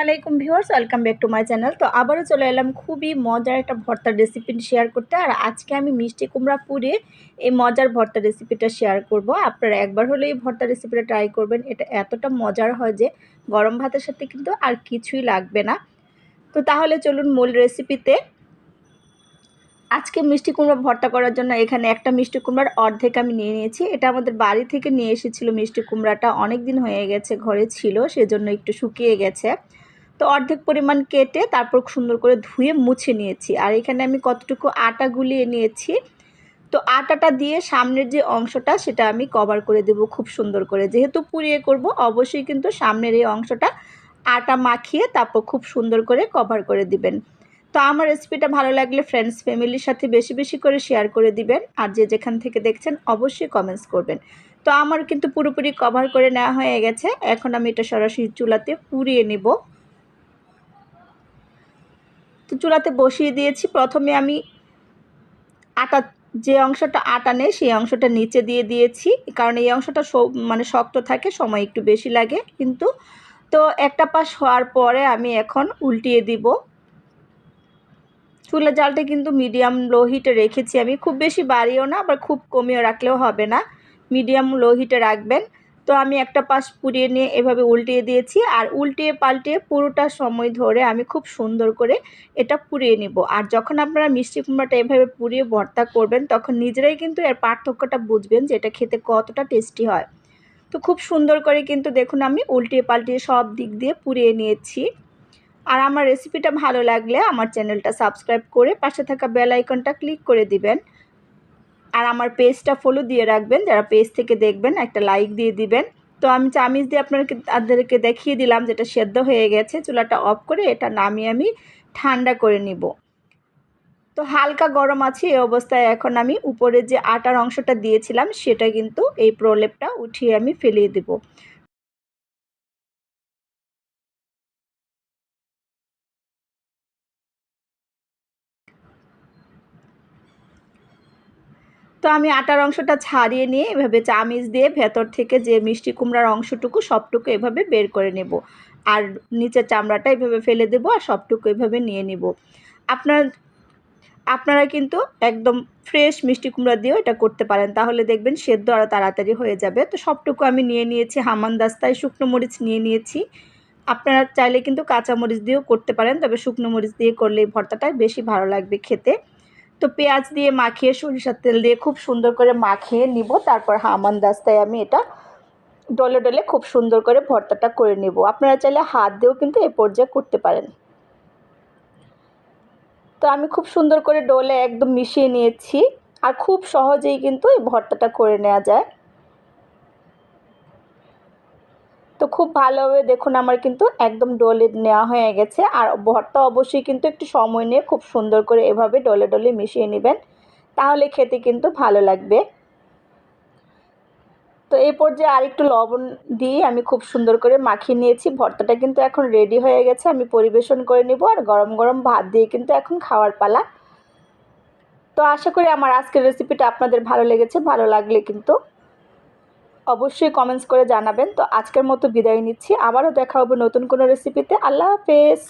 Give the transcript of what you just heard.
আলাইকুম viewers, welcome back to my channel. তো আবারও চলে এলাম খুবই মজার একটা ভর্তার রেসিপি শেয়ার করতে। আর আজকে আমি মিষ্টি কুমড়া পুড়ে এই মজার ভর্তা রেসিপিটা শেয়ার করব। আপনারা একবার হলে এই ভর্তা রেসিপিটা ট্রাই করবেন। এটা এতটা মজার হয় যে গরম ভাতের সাথে কিন্তু আর কিছুই লাগবে না। তো তাহলে চলুন মূল রেসিপিতে আজকে মিষ্টি কুমড়া ভর্তা করার জন্য এখানে একটা মিষ্টি কুমড়ার অর্ধেক আমি নিয়ে নিয়েছি। এটা আমাদের বাড়ি থেকে নিয়ে এসেছিল মিষ্টি কুমড়াটা। অনেক দিন হয়ে গেছে, ঘরে ছিল, সেজন্য একটু শুকিয়ে গেছে। তো অর্ধেক পরিমাণ কেটে তারপর সুন্দর করে ধুয়ে মুছে নিয়েছি। আর এখানে আমি কতটুকু আটা গুলিয়ে নিয়েছি, তো আটাটা দিয়ে সামনের যে অংশটা সেটা আমি কভার করে দেব খুব সুন্দর করে। যেহেতু পুড়িয়ে করব, অবশ্যই কিন্তু সামনের এই অংশটা আটা মাখিয়ে তারপর খুব সুন্দর করে কভার করে দিবেন। তো আমার রেসিপিটা ভালো লাগলে ফ্রেন্ডস ফ্যামিলির সাথে বেশি বেশি করে শেয়ার করে দিবেন। আর যে যেখান থেকে দেখছেন, অবশ্যই কমেন্টস করবেন। তো আমার কিন্তু পুরোপুরি কভার করে নেওয়া হয়ে গেছে। এখন আমি এটা সরাসরি চুলাতে পুড়িয়ে নেব। চুলাতে বসিয়ে দিয়েছি। প্রথমে আমি আটা, যে অংশটা আটা নেই, সেই অংশটা নিচে দিয়ে দিয়েছি। কারণ এই অংশটা মানে শক্ত থাকে, সময় একটু বেশি লাগে কিন্তু। তো একটা পাশ হওয়ার পরে আমি এখন উল্টিয়ে দিব। চুলা জালটা কিন্তু মিডিয়াম লো হিটে রেখেছি আমি। খুব বেশি বাড়িও না, আবার খুব কমিয়ে রাখলেও হবে না। মিডিয়াম লো হিটে রাখবেন। তো আমি একটা পাশ পুড়িয়ে নিয়ে এভাবে উল্টিয়ে দিয়েছি আর উল্টিয়ে পাল্টিয়ে পুরোটা সময় ধরে আমি খুব সুন্দর করে এটা পুড়িয়ে নিব। আর যখন আপনারা মিষ্টি কুমড়াটা এভাবে পুড়িয়ে ভর্তা করবেন, তখন নিজেরাই কিন্তু এর পার্থক্যটা বুঝবেন যে এটা খেতে কতটা টেস্টি হয়। তো খুব সুন্দর করে কিন্তু দেখুন আমি উল্টিয়ে পাল্টিয়ে সব দিক দিয়ে পুড়িয়ে নিয়েছি। আর আমার রেসিপিটা ভালো লাগলে আমার চ্যানেলটা সাবস্ক্রাইব করে পাশে থাকা বেল আইকনটা ক্লিক করে দিবেন। আর আমার পেজটা ফলো দিয়ে রাখবেন। যারা পেজ থেকে দেখবেন, একটা লাইক দিয়ে দিবেন। তো আমি চামিচ দিয়ে আপনাদেরকে দেখিয়ে দিলাম যেটা সেদ্ধ হয়ে গেছে। চুলাটা অফ করে এটা নামিয়ে আমি ঠান্ডা করে নিব। তো হালকা গরম আছে এই অবস্থায় এখন আমি উপরে যে আটার অংশটা দিয়েছিলাম, সেটা কিন্তু এই প্রলেপটা উঠিয়ে আমি ফেলিয়ে দেবো। তো আমি আটার অংশটা ছাড়িয়ে নিয়ে এভাবে চামিচ দিয়ে ভেতর থেকে যে মিষ্টি কুমড়ার অংশটুকু সবটুকু এভাবে বের করে নেব। আর নিচের চামড়াটা এভাবে ফেলে দেবো আর সবটুকু এভাবে নিয়ে নিব। আপনার, আপনারা কিন্তু একদম ফ্রেশ মিষ্টি কুমড়া দিয়েও এটা করতে পারেন। তাহলে দেখবেন সেদ্ধ আরও তাড়াতাড়ি হয়ে যাবে। তো সবটুকু আমি নিয়ে নিয়েছি, হামান দাস্তায় শুকনো মরিচ নিয়ে নিয়েছি। আপনারা চাইলে কিন্তু কাঁচা মরিচ দিয়েও করতে পারেন, তবে শুকনো মরিচ দিয়ে করলে ভর্তাটা বেশি ভালো লাগবে খেতে। তো পেঁয়াজ দিয়ে মাখিয়ে, সরিষার তেল দিয়ে খুব সুন্দর করে মাখিয়ে নিব। তারপর হামান দাস্তায় আমি এটা ডলে ডলে খুব সুন্দর করে ভর্তাটা করে নেব। আপনারা চাইলে হাত দিয়েও কিন্তু এ পর্যায়ে করতে পারেন। তো আমি খুব সুন্দর করে ডলে একদম মিশিয়ে নিয়েছি। আর খুব সহজেই কিন্তু এই ভর্তাটা করে নেওয়া যায়। তো খুব ভালোভাবে দেখুন আমার কিন্তু একদম ডলে নেওয়া হয়ে গেছে। আর ভর্তা অবশ্যই কিন্তু একটু সময় নিয়ে খুব সুন্দর করে এভাবে ডলে ডলে মিশিয়ে নেবেন। তাহলে খেতে কিন্তু ভালো লাগবে। তো এই পর্যায়ে আরেকটু লবণ দিয়ে আমি খুব সুন্দর করে মাখিয়ে নিয়েছি। ভর্তাটা কিন্তু এখন রেডি হয়ে গেছে। আমি পরিবেশন করে নিব। আর গরম গরম ভাত দিয়ে কিন্তু এখন খাওয়ার পালা। তো আশা করি আমার আজকের রেসিপিটা আপনাদের ভালো লেগেছে। ভালো লাগলে কিন্তু অবশ্যই কমেন্টস করে জানাবেন। তো আজকের মতো বিদায় নিচ্ছি। আবারও দেখা হবে নতুন কোনো রেসিপিতে আল্লাহ হাফেজ।